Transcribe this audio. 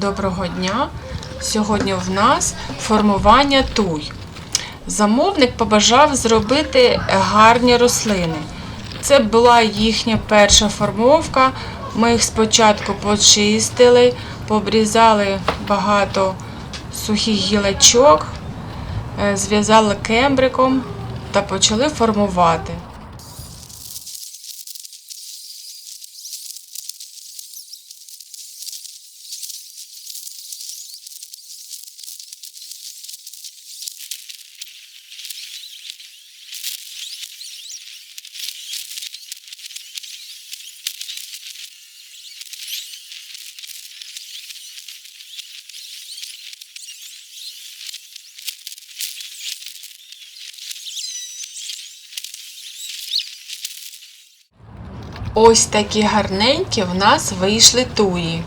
Доброго дня! Сьогодні в нас формування туй. Замовник побажав зробити гарні рослини. Це була їхня перша формовка. Ми їх спочатку почистили, пообрізали багато сухих гілочок, е, зв'язали кембриком та почали формувати. Ось такі гарненькі в нас вийшли туї.